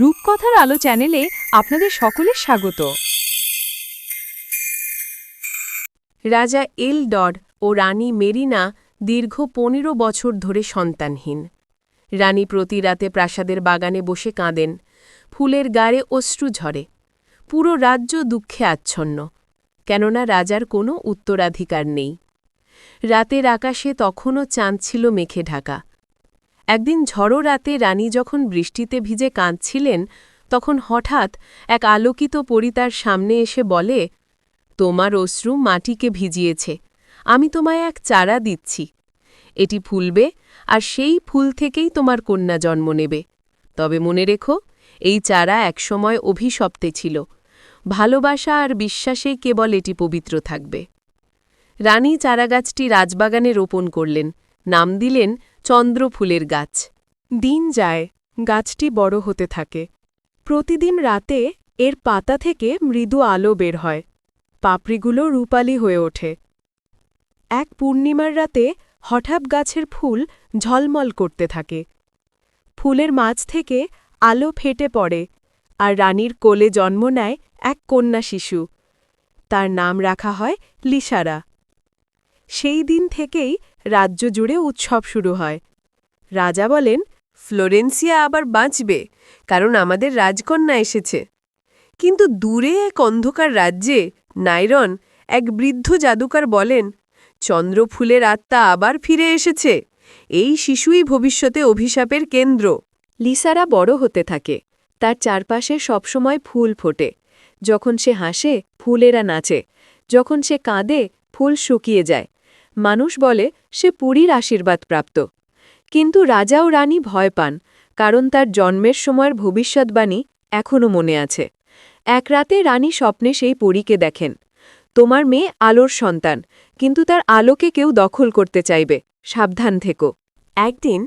রূপকথার আলো চ্যানেলে আপনাদের সকলের স্বাগত। রাজা এল এলডর ও রানী মেরিনা দীর্ঘ পনেরো বছর ধরে সন্তানহীন। রানী প্রতি রাতে প্রাসাদের বাগানে বসে কাঁদেন, ফুলের গায়ে অশ্রু ঝরে। পুরো রাজ্য দুঃখে আচ্ছন্ন, কেননা রাজার কোনো উত্তরাধিকার নেই। রাতের আকাশে তখনও চাঁদ ছিল মেখে ঢাকা। একদিন ঝড়ো রাতে রানী যখন বৃষ্টিতে ভিজে কাঁদছিলেন, তখন হঠাৎ এক আলোকিত পরি তার সামনে এসে বলে, তোমার অশ্রু মাটিকে ভিজিয়েছে, আমি তোমায় এক চারা দিচ্ছি। এটি ফুলবে আর সেই ফুল থেকেই তোমার কন্যা জন্ম নেবে। তবে মনে রেখো, এই চারা একসময় অভিশপ্তে ছিল। ভালোবাসা আর বিশ্বাসেই কেবল এটি পবিত্র থাকবে রানী চারাগাছটি রাজবাগানে রোপণ করলেন, নাম দিলেন চন্দ্রফুলের গাছ। দিন যায়, গাছটি বড় হতে থাকে। প্রতিদিন রাতে এর পাতা থেকে মৃদু আলো বের হয়। পাপড়িগুলো রূপালি হয়ে ওঠে। এক পূর্ণিমার রাতে হঠাৎ গাছের ফুল ঝলমল করতে থাকে। ফুলের মাঝ থেকে আলো ফেটে পড়ে আর রানীর কোলে জন্ম নেয় এক কন্যা শিশু। তার নাম রাখা হয় লিসারা। সেই দিন থেকেই রাজ্য জুড়ে উৎসব শুরু হয়। রাজা বলেন, ফ্লোরেন্সিয়া আবার বাঁচবে, কারণ আমাদের রাজকন্যা এসেছে। কিন্তু দূরে এক অন্ধকার রাজ্যে নাইরন এক বৃদ্ধ জাদুকার বলেন, চন্দ্রফুলের আত্মা আবার ফিরে এসেছে। এই শিশুই ভবিষ্যতে অভিশাপের কেন্দ্র। লিসারা বড় হতে থাকে। তার চারপাশে সবসময় ফুল ফোটে। যখন সে হাসে, ফুলেরা নাচে। যখন সে কাঁদে, ফুল শুকিয়ে যায়। মানুষ বলে, সে পুরীর আশীর্বাদ প্রাপ্ত কিন্তু রাজা ও রানী ভয় পান, কারণ তার জন্মের সময়ের ভবিষ্যৎবাণী এখনও মনে আছে। এক রাতে রানী স্বপ্নে সেই পরীকে দেখেন। তোমার মেয়ে আলোর সন্তান, কিন্তু তার আলোকে কেউ দখল করতে চাইবে, সাবধান থেকো। একদিন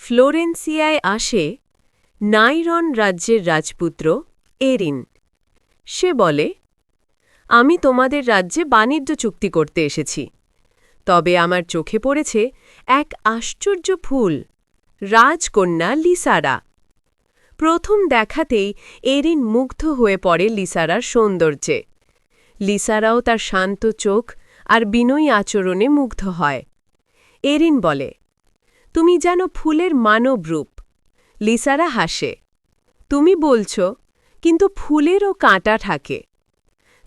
ফ্লোরেন্সিয়ায় আসে নাইরন রাজ্যের রাজপুত্র এরিন। সে বলে, আমি তোমাদের রাজ্যে বাণিজ্য চুক্তি করতে এসেছি। তবে আমার চোখে পড়েছে এক আশ্চর্য ফুল, রাজকন্যা লিসারা। প্রথম দেখাতেই এরিন মুগ্ধ হয়ে পড়ে লিসারার সৌন্দর্যে। লিসারাও তার শান্ত চোখ আর বিনয়ী আচরণে মুগ্ধ হয়। এরিন বলে, তুমি যেন ফুলের মানব রূপ। লিসারা হাসে, তুমি বলছ, কিন্তু ফুলেরও কাঁটা থাকে।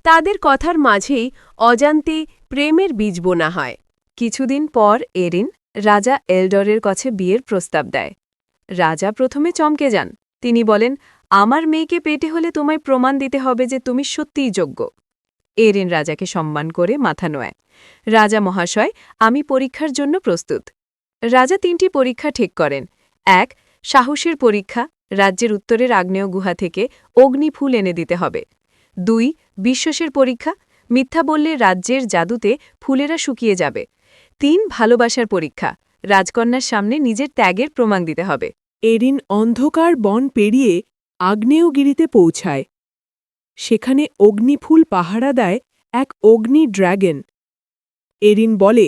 তাদের কথার মাঝেই অজান্তে প্রেমের বীজ বোনা হয়। কিছুদিন পর এরিন রাজা এলডরের কাছে বিয়ের প্রস্তাব দেয়। রাজা প্রথমে চমকে যান। তিনি বলেন, আমার মেয়েকে পেটে হলে তোমায় প্রমাণ দিতে হবে যে তুমি সত্যিই যোগ্য। এরিন রাজাকে সম্মান করে মাথা নোয় রাজা মহাশয়, আমি পরীক্ষার জন্য প্রস্তুত। রাজা তিনটি পরীক্ষা ঠিক করেন। এক, সাহসের পরীক্ষা, রাজ্যের উত্তরের আগ্নেয় গুহা থেকে অগ্নিফুল এনে দিতে হবে। দুই, বিশ্বাসের পরীক্ষা, মিথ্যা বললে রাজ্যের জাদুতে ফুলেরা শুকিয়ে যাবে। তিন ভালোবাসার পরীক্ষা। রাজকন্যার সামনে নিজের ত্যাগের প্রমাণ দিতে হবে। এরিন অন্ধকার বন পেরিয়ে আগ্নেয়গিরিতে পৌঁছায়। সেখানে অগ্নিফুল পাহারা দেয় এক অগ্নি ড্র্যাগন এরিন বলে,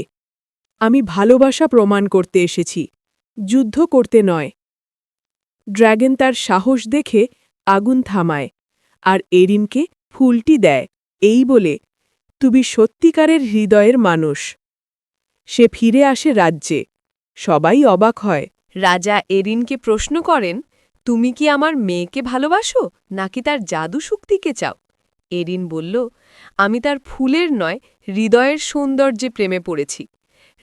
আমি ভালোবাসা প্রমাণ করতে এসেছি, যুদ্ধ করতে নয়। ড্র্যাগন তার সাহস দেখে আগুন থামায় আর এরিনকে ফুলটি দেয়। এই বলে, তুমি সত্যিকারের হৃদয়ের মানুষ। সে ফিরে আসে রাজ্যে। সবাই অবাক হয়। রাজা এরিনকে প্রশ্ন করেন, তুমি কি আমার মেয়েকে ভালোবাসো, নাকি তার জাদু শক্তিকে চাও? এরিন বলল, আমি তার ফুলের নয়, হৃদয়ের সৌন্দর্যে প্রেমে পড়েছি।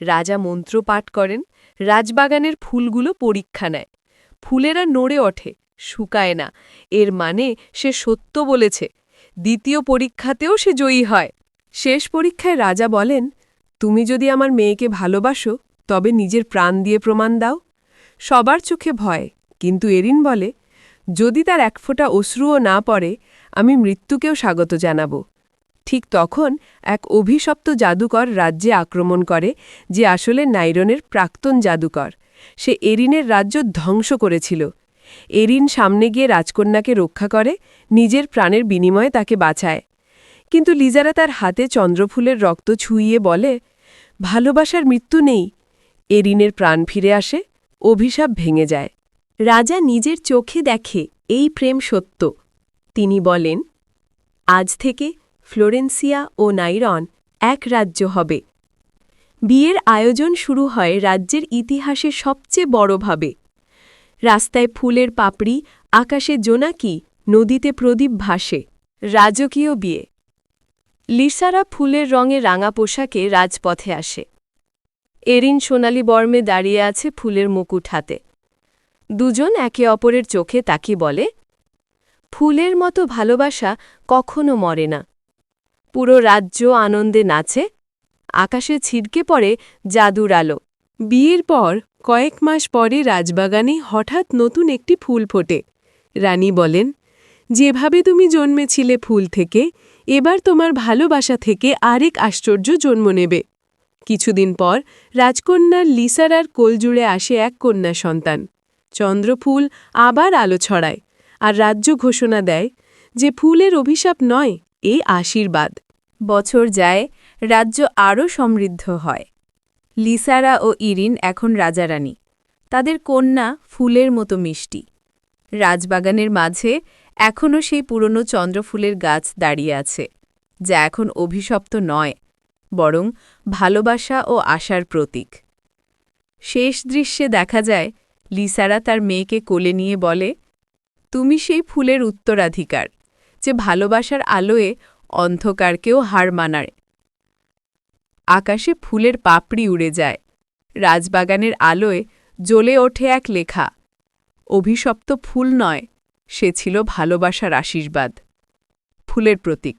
রাজা মন্ত্র পাঠ করেন, রাজবাগানের ফুলগুলো পরীক্ষা নেয়। ফুলেরা নড়ে ওঠে, শুকায় না। এর মানে সে সত্য বলেছে। দ্বিতীয় পরীক্ষাতেও সে জয়ী হয়। শেষ পরীক্ষায় রাজা বলেন তুমি যদি আমার মেয়েকে ভালোবাসো, তবে নিজের প্রাণ দিয়ে প্রমাণ দাও। সবার চোখে ভয়, কিন্তু এরিন বলে, যদি তার এক ফোঁটা অশ্রুও না পড়ে, আমি মৃত্যুকেও স্বাগত জানাব। ঠিক তখন এক অভিশপ্ত জাদুকর রাজ্যে আক্রমণ করে, যে আসলে নাইরনের প্রাক্তন জাদুকর। সে এরিনের রাজ্য ধ্বংস করেছিল। এরিন সামনে গিয়ে রাজকন্যাকে রক্ষা করে, নিজের প্রাণের বিনিময়ে তাকে বাঁচায়। কিন্তু লিজারা তার হাতে চন্দ্রফুলের রক্ত ছুঁইয়ে বলে, ভালোবাসার মৃত্যু নেই। এরিনের প্রাণ ফিরে আসে, অভিশাপ ভেঙে যায়। রাজা নিজের চোখে দেখে এই প্রেম সত্য। তিনি বলেন, আজ থেকে ফ্লোরেন্সিয়া ও নাইরন এক রাজ্য হবে। বিয়ের আয়োজন শুরু হয় রাজ্যের ইতিহাসে সবচেয়ে বড়ভাবে রাস্তায় ফুলের পাপড়ি, আকাশে জোনাকি, নদীতে প্রদীপ ভাসে। রাজকীয় বিয়ে। লিসারা ফুলের রঙে রাঙা পোশাকে রাজপথে আসে। এরিন সোনালি বর্মে দাঁড়িয়ে আছে ফুলের মুকুট হাতে। দুজন একে অপরের চোখে তাকি বলে, ফুলের মতো ভালোবাসা কখনো মরে না। পুরো রাজ্য আনন্দে নাচে, আকাশে ছিটকে পড়ে জাদুর আলো। বিয়ের পর, কয়েক মাস পরে রাজবাগানে হঠাৎ নতুন একটি ফুল ফোটে। রানী বলেন, যেভাবে তুমি জন্মেছিলে ফুল থেকে এবার তোমার ভালোবাসা থেকে আরেক আশ্চর্য জন্ম নেবে। কিছুদিন পর রাজকন্যার লিসারার কোলজুড়ে আসে এক কন্যা সন্তান। চন্দ্রফুল আবার আলো ছড়ায় আর রাজ্য ঘোষণা দেয় যে ফুলের অভিশাপ নয়, এ আশীর্বাদ। বছর যায়, রাজ্য আরও সমৃদ্ধ হয়। লিসারা ও ইরিন এখন রাজারানী। তাদের কন্যা ফুলের মতো মিষ্টি। রাজবাগানের মাঝে এখনও সেই পুরনো চন্দ্রফুলের গাছ দাঁড়িয়ে আছে, যা এখন অভিশপ্ত নয়, বরং ভালোবাসা ও আশার প্রতীক। শেষ দৃশ্যে দেখা যায়, লিসারা তার মেয়েকে কোলে নিয়ে বলে, তুমি সেই ফুলের উত্তরাধিকার, যে ভালোবাসার আলোয়ে অন্ধকারকেও হার মানায়। আকাশে ফুলের পাপড়ি উড়ে যায়, রাজবাগানের আলোয় জ্বলে ওঠে এক লেখা, অভিশপ্ত ফুল নয় সে ছিল ভালোবাসার আশীর্বাদ। ফুলের প্রতীক।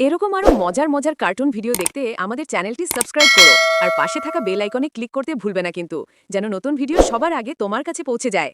এরকম আরও মজার মজার কার্টুন ভিডিও দেখতে আমাদের চ্যানেলটি সাবস্ক্রাইব করো। আর পাশে থাকা বেল আইকনে ক্লিক করতে ভুলবে না কিন্তু, যেন নতুন ভিডিও সবার আগে তোমার কাছে পৌঁছে যায়।